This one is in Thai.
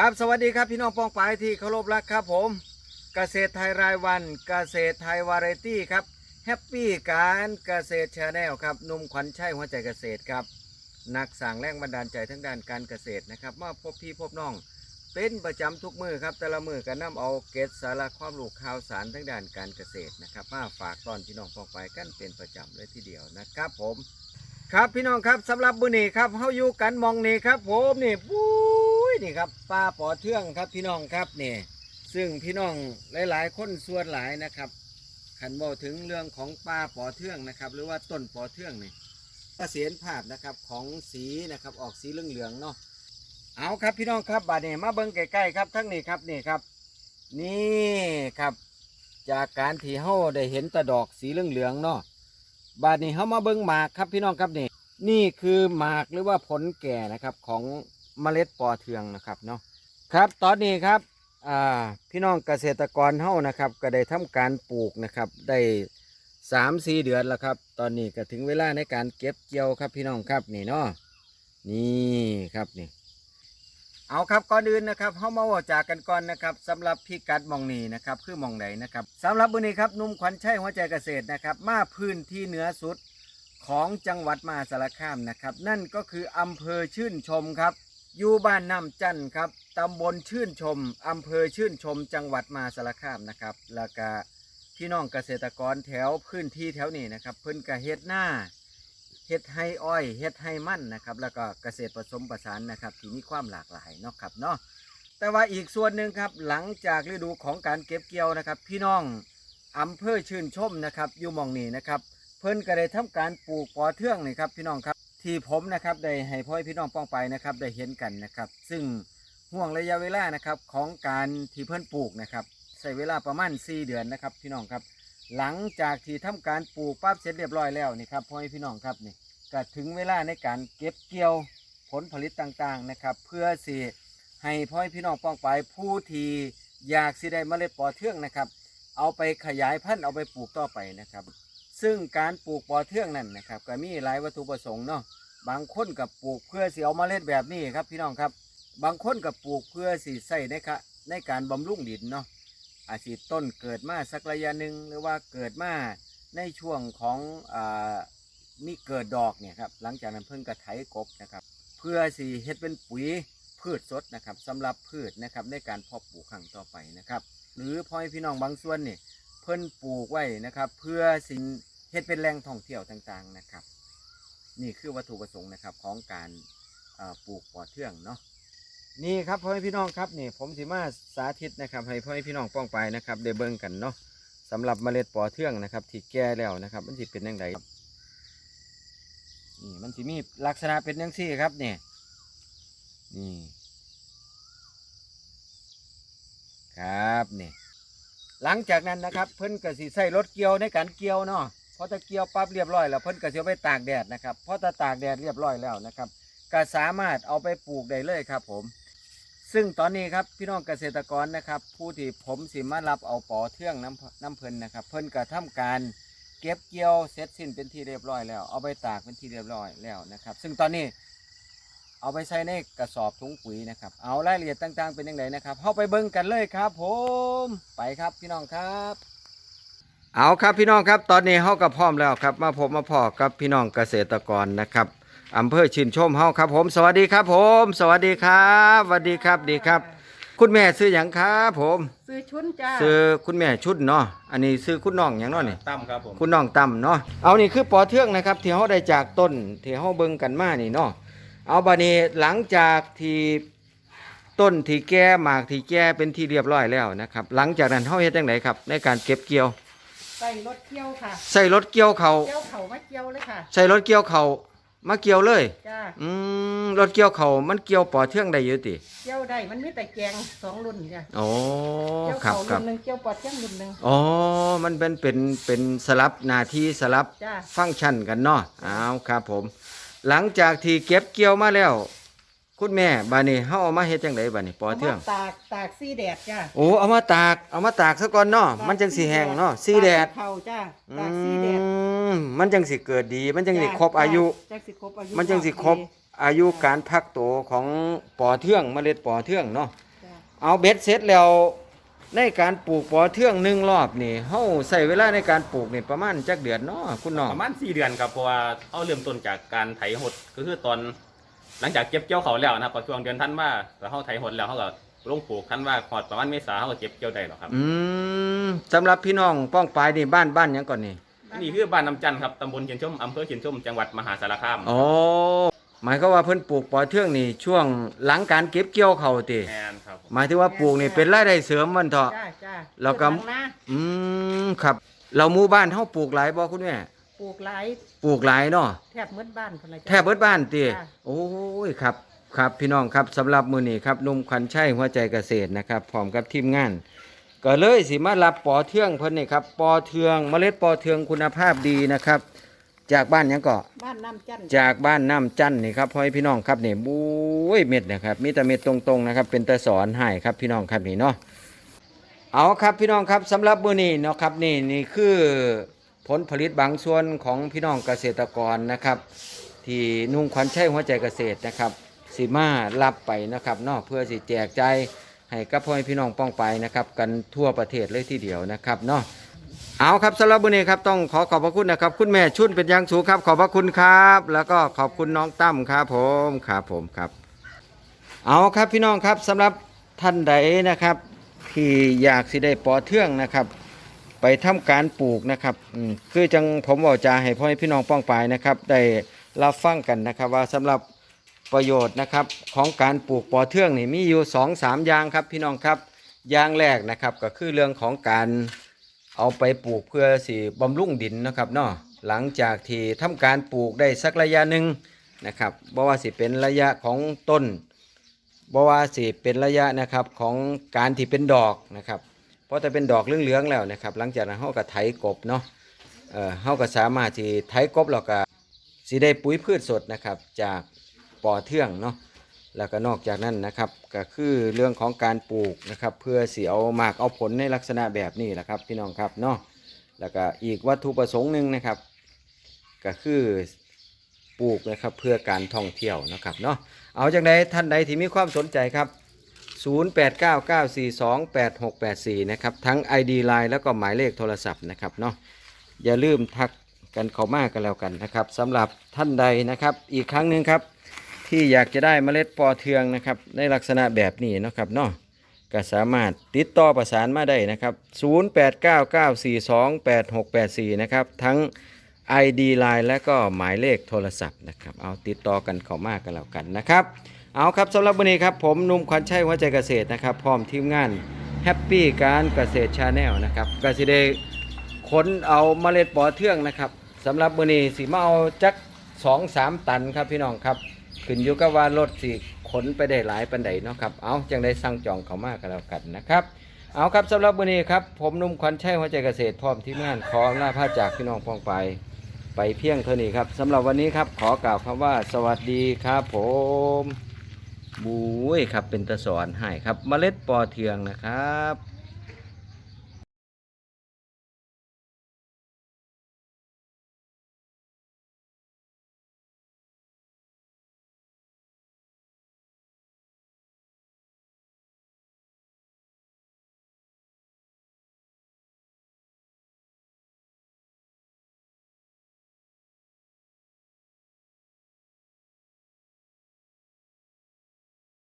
ครับสวัสดีครับพี่น้องปองปายที่เคารพรักครับผมเกษตรไทยรายวันเกษตรไทยวาไรตี้ครับแฮปปี้การเกษตรชาแนลครับนุ่มขวัญชัยหัวใจเกษตรครับนักสั่งแรงบันดาลใจทั้งด้านการเกษตรนะครับมาพบพี่พบน้อง เป็นประจำทุกมือครับแต่ละมือก็นํเอาเกตสาระความรู้ข่าวสารทั้งด้านการเกษตรนะครับมาฝากตอนพี่น้องปองปายกันเป็นประจำเลยทีเดียวนะครับผม ครับพี่น้องครับสำหรับบุนีครับเฮาอยู่กันมองนี่ครับผมนี่ปุ้ย นี่ครับปลาปอเทืองครับพี่น้องครับนี่ซึ่งพี่น้องหลาย ๆ คนส่วนหลายนะครับขันบอกถึงเรื่องของปลาปอเทืองนะครับ หรือว่าต้นปอเทืองนี่ก็เสียนภาพนะครับของสีนะครับออกสีเหลืองๆเนาะเอาครับพี่น้องครับบาดนี้มาเบิ่งใกล้ๆครับทั้งนี้ครับนี่ครับ นี่ครับ จากการที่เฮาได้เห็นตะดอกสีเหลืองๆเนาะบาดนี้เขามาเบิ้งหมากครับพี่น้องครับนี่นี่คือหมากหรือว่าผลแก่นะครับของ เมล็ดปอเทืองนะครับเนาะครับตอนนี้ครับพี่น้องเกษตรกรเฮานะครับ ก็ได้ทำการปลูกนะครับได้สามสี่เดือนแล้วครับ ตอนนี้ก็ถึงเวลาในการเก็บเกี่ยวครับพี่น้องครับนี่เนาะนี่ครับนี่ เอาครับก่อนอื่นนะครับเฮามาว่าจากกันก่อนนะครับสำหรับพิกัดมองนี้นะครับคือมองไหนนะครับสำหรับวันนี้ครับนุ่มขวัญชัยหัวใจเกษตรนะครับ มาพื้นที่เหนือสุดของจังหวัดมหาสารคามนะครับ นั่นก็คืออำเภอชื่นชมครับ อยู่บ้านน้ำจันทร์ครับตำบลชื่นชมอำเภอชื่นชมจังหวัดมหาสารคามนะครับ แล้วก็พี่น้องเกษตรกรแถวพื้นที่แถวนี้นะครับ เพิ่นก็เฮ็ดหน้าเฮ็ดให้อ้อยเฮ็ดให้มั่นนะครับ แล้วก็เกษตรผสมผสานนะครับ ที่มีความหลากหลายเนาะครับเนาะแต่ว่าอีกส่วนหนึ่งครับหลังจากฤดูของการเก็บเกี่ยวนะครับ พี่น้องอำเภอชื่นชมนะครับอยู่มองนี้นะครับ เพิ่นก็ได้ทำการปลูกปอเทืองนี่ครับพี่น้องครับ ที่ผมนะครับได้ให้พ่อพี่น้องป้องไปนะครับได้เห็นกันนะครับ ซึ่งห่วงระยะเวลานะครับของการที่เพิ่นปลูกนะครับใช้เวลาประมาณ 4 เดือนนะครับ พี่น้องครับ หลังจากที่ทำการปลูกปั๊บเสร็จเรียบร้อยแล้วนี่ครับพ่อพี่น้องครับนี่ก็ถึงเวลาในการเก็บเกี่ยวผลผลิตต่างๆนะครับ เพื่อสิให้พ่อให้พี่น้องป้องไปผู้ที่อยากสิได้เมล็ดปอเทืองนะครับ เอาไปขยายพันธุ์เอาไปปลูกต่อไปนะครับ ซึ่งการปลูกปอเทืองนั่นนะครับก็มีหลายวัตถุประสงค์เนาะบางคนกับปลูกเพื่อสิเอาเมล็ดแบบนี้ครับพี่น้องครับ บางคนกับปลูกเพื่อสิใส่ในคะในการบำรุงดินเนาะอาจสิต้นเกิดมาสักระยะหนึ่งหรือว่าเกิดมาในช่วงของอ่ามีเกิดดอกเนี่ยครับหลังจากนั้นเพิ่งกระไถกบนะครับ เพื่อสีเฮ็ดเป็นปุ๋ยพืชสดนะครับสำหรับพืชนะครับในการเพาะปลูกครั้งต่อไปนะครับ หรือพ่อให้พี่น้องบางส่วนเนี่ย เพิ่นปลูกไว้นะครับ เพื่อสินเฮ็ดเป็นแหล่งท่องเที่ยวต่างๆนะครับ นี่คือวัตถุประสงค์นะครับของการปลูกปอเทืองเนาะนี่ครับพ่อให้พี่น้องครับนี่ผมสิมาสาธิตนะครับ ให้พ่อให้พี่น้องป้องไปนะครับได้เบิ่งกันเนาะสำหรับเมล็ดปอเทืองนะครับ ที่แก่แล้วนะครับ มันสิเป็นยังไงนี่มันสิมีลักษณะเป็นยังซี่ครับเนี่ยนี่ครับนี่ หลังจากนั้นนะครับเพิ่นก็สิใส่รถเกี่ยวในการเกี่ยวเนาะพอตะเกี่ยวปั๊บเรียบร้อยแล้วเพิ่นก็สิเอาไปตากแดดนะครับพอตะตากแดดเรียบร้อยแล้วนะครับก็สามารถเอาไปปลูกได้เลยครับผม ซึ่งตอนนี้ครับพี่น้องเกษตรกรนะครับ ผู้ที่ผมสิมารับเอาปอเทืองน้ำน้ำเพิ่นนะครับ เพิ่นก็ทำการเก็บเกี่ยวเสร็จสิ้นเป็นที่เรียบร้อยแล้ว เอาไปตากเป็นที่เรียบร้อยแล้วนะครับ ซึ่งตอนนี้ เอาไปใส่ในกระสอบถุงปุ๋ยนะครับ เอารายละเอียดต่างๆเป็นยังไงนะครับเข้าไปเบิ่งกันเลยครับ ผมไปครับพี่น้องครับ เอาครับพี่น้องครับ ตอนนี้เฮาก็พร้อมแล้วครับ มาพบมาพอกับพี่น้องเกษตรกรนะครับอำเภอชื่นชมเฮาครับ ผม สวัสดีครับ ผม สวัสดีครับสวัสดีครับดีครับ คุณแม่ซื้ออย่างครับผม ซื้อชุนจ้าซื้อคุณแม่ชุดเนาะอันนี้ซื้อคุณน้องอย่างเนาะนี่ ตั้มครับผม คุณน้องต่ำเนาะ เอานี่คือปอเทืองนะครับที่เขาได้จากต้นที่เขาเบิ่งกันมานี่เนาะ เอาบานี้หลังจากที่ต้นที่แก่หมากที่แก่เป็นที่เรียบร้อยแล้วนะครับ หลังจากนั้นเขาเฮ็ดจังไดครับ ในการเก็บเกี่ยว ใส่รถเกี่ยวค่ะ ใส่รถเกี่ยวเขาเกี่ยวเขามาเกี่ยวเลยค่ะ ใส่รถเกี่ยวเขามาเกี่ยวเลย จ้า อืมรถเกี่ยวเขามันเกี่ยวปอเทืองได้อยู่ติเกี่ยวได้ มันมีแต่แกงสองรุ่นจ้ะโอ้เกี่ยวครับเขาครัรุ่บนหนึ่งเกี่ยวปอดเที่ยงรุ่นหนึ่ง อ๋อมันเป็นเป็นเป็นสลับหน้าที่สลับจ้าฟังก์ชันกันเนาะเอาครับผม หลังจากที่เก็บเกี่ยวมาแล้ว คุณแม่บานี้เฮาเอามาเฮ็ดจังไดบานี้ปอเทืองามาตากตากซี่แดดจ้าโอ้เอามาตากเอามาตากซะก่อนเนาะมันจังสิแห้งเนาะสีแดดตากเขาจ้าอืตากซี่แดดมมันจังสิเกิดดี มันจังสิจ้ะครบอายุ จังสิครบอายุมันจังสิครบอายุการพักโตวของปอเทืองเมล็ดปอเทืองเนาะเอาเบ็ดเสร็จแล้ว ในการปลูกปอเทืองหนึ่งรอบนี่เฮาใส่เวลาในการปลูกนี่ประมาณจักเดือนเนาะคุณน้องประมาณ4เดือนครับเพราะว่าเอาเริ่มต้นจากการไถหดก็คือตอน หลังจากเก็บเกี่ยวเขาวแล้วนะครับพอช่วงเดือนธันวาแล้วเฮาไถหดแล้วเฮาก็ลงปลูกธันวาฮอดประมาณเมษาเฮาก็เก็บเกี่ยวได้แล้วครับ อืมสำหรับพี่น้องป้องปลายนี่บ้านบ้านหยังก่อนนี่นี่คือบ้านน้ำจันทร์ครับตำบลเขียนชมอำเภอเขียนชมจังหวัดมหาสารคาม โอ้ หมายก็ว่าเพิ่นปลูกปอเทืองนี่ช่วงหลังการเก็บเกี่ยวเขาติแมนครับผมหมายถึงว่าปลูกนี่เป็นรายได้เสริมมันเถอะ จ้าจ้าแล้วก็ ปลูหลังนะอืมครับ เราหมู่บ้านเฮาปลูกหลายบ่คุณแม่ปลูกหลายปลูกหลายเนาะ แทบหมดบ้านพุ่นละจ้ะ แทบเบิดบ้านติจ้ะโอ้ยครับ ครับพี่น้องครับสำหรับมื้อนี้ครับหนุ่มขวัญชัยหัวใจเกษตรนะครับพร้อมกับทีมงาน ก็เลยสิมารับปอเทืองเพิ่นนี่ครับปอเทืองเมล็ดปอเทืองคุณภาพดีนะครับ จากบ้านหยังก็ บ้านน้ำจันทร์จากบ้านน้ำจันนี่ครับพ่อให้พี่น้องครับนี่บุ้ยเม็ดนะครับมีแต่เม็ดตรงๆนะครับ เป็นตะสอนให้ครับพี่น้องครับนี่เนาะเอาครับพี่น้องครับสำหรับมื้อนี้เนาะครับนี่นี่คือผลผลิตบางส่วนของพี่น้องเกษตรกรนะครับ ที่นุ่งขวัญชัยหัวใจเกษตรนะครับสิมารับไปนะครับเนาะเพื่อสิแจกใจายให้กับพ่อแม่พี่น้องป้องไปนะครับ กันทั่วประเทศเลยทีเดียวนะครับเนาะ เอาครับสำหรับวันนี้ครับต้องขอขอบพระคุณนะครับ คุณแม่ชุนเป็นอย่างสูงครับ ขอบพระคุณครับ แล้วก็ขอบคุณน้องตั้มครับผมครับผมครับ เอาครับพี่น้องครับสำหรับท่านใดนะครับ ที่อยากสิได้ปอเทืองนะครับ ไปทำการปลูกนะครับคือจังผมบอกจะให้พ่อแม่พี่น้องป้องปายนะครับ ได้รับฟังกันนะครับ ว่าสำหรับประโยชน์นะครับของการปลูกปอเทืองนี่มีอยู่2อสามอย่างครับพี่น้องครับอย่างแรกนะครับก็คือเรื่องของการ เอาไปปลูกเพื่อสิบำรุงดินนะครับเนาะหลังจากที่ทำการปลูกได้สักระยะหนึ่งนะครับบ่ว่าสิเป็นระยะของต้นบ่ว่าสิเป็นระยะนะครับของการที่เป็นดอกนะครับ เพราะแต่เป็นดอกเหลืองๆแล้วนะครับ หลังจากนั้นเฮาก็ไถกบเนาะเออเฮาก็สามารถที่ไถกบแล้วก็สิได้ปุ๋ยพืชสดนะครับจากปอเทืองเนาะ แล้วก็นอกจากนั้นนะครับก็คือเรื่องของการปลูกนะครับ เพื่อเสิเอามากเอาผลในลักษณะแบบนี้แหละครับพี่น้องครับเนาะแล้วก็อีกวัตถุประสงค์หนึ่งนะครับ ก็คือปลูกนะครับเพื่อการท่องเที่ยวนะครับเนาะเอาจากใดท่านใดที่มีความสนใจครับ 0899428684 นะครับทั้ง ID Line แล้วก็หมายเลขโทรศัพท์นะครับเนาะอย่าลืมทักกันเข้ามากันแล้วกันนะครับสำหรับท่านใดนะครับอีกครั้งหนึ่งครับ ที่อยากจะได้เมล็ดปอเทืองนะครับ ในลักษณะแบบนี้นะครับเนาะก็สามารถติดต่อประสานมาได้นะครับ 0899428684 นะครับ ทั้ง ID Line และก็หมายเลขโทรศัพท์นะครับ เอาติดต่อกันเข้ามากันแล้วกันนะครับ เอาครับสำหรับวันนี้ครับ ผมนุ่มขวัญชัยหัวใจเกษตรนะครับ พร้อมทีมงานแฮปปี้การเกษตรชาแนลนะครับก็สิได้ขนเอาเมล็ดปอเทืองนะครับสำหรับวันนี้สิมาเอาจักสองสามตันครับพี่น้องครับ ขึ้นอยู่กับว่ารถสิขนไปได้หลายปันใดเนาะครับ เอาจังได้สั่งจองเขามากกันแล้วกันนะครับ เอาครับสำหรับวันนี้ครับ ผมนุ่มขวัญชัยหัวใจเกษตรพร้อมทีมงานขอลาพาจากพี่น้องพ้องไป ไปเพียงเท่านี้ครับสำหรับวันนี้ครับขอกล่าวคำว่าสวัสดีครับผมบุ้ยครับเป็นตะสอนให้ครับเมล็ดปอเทืองนะครับ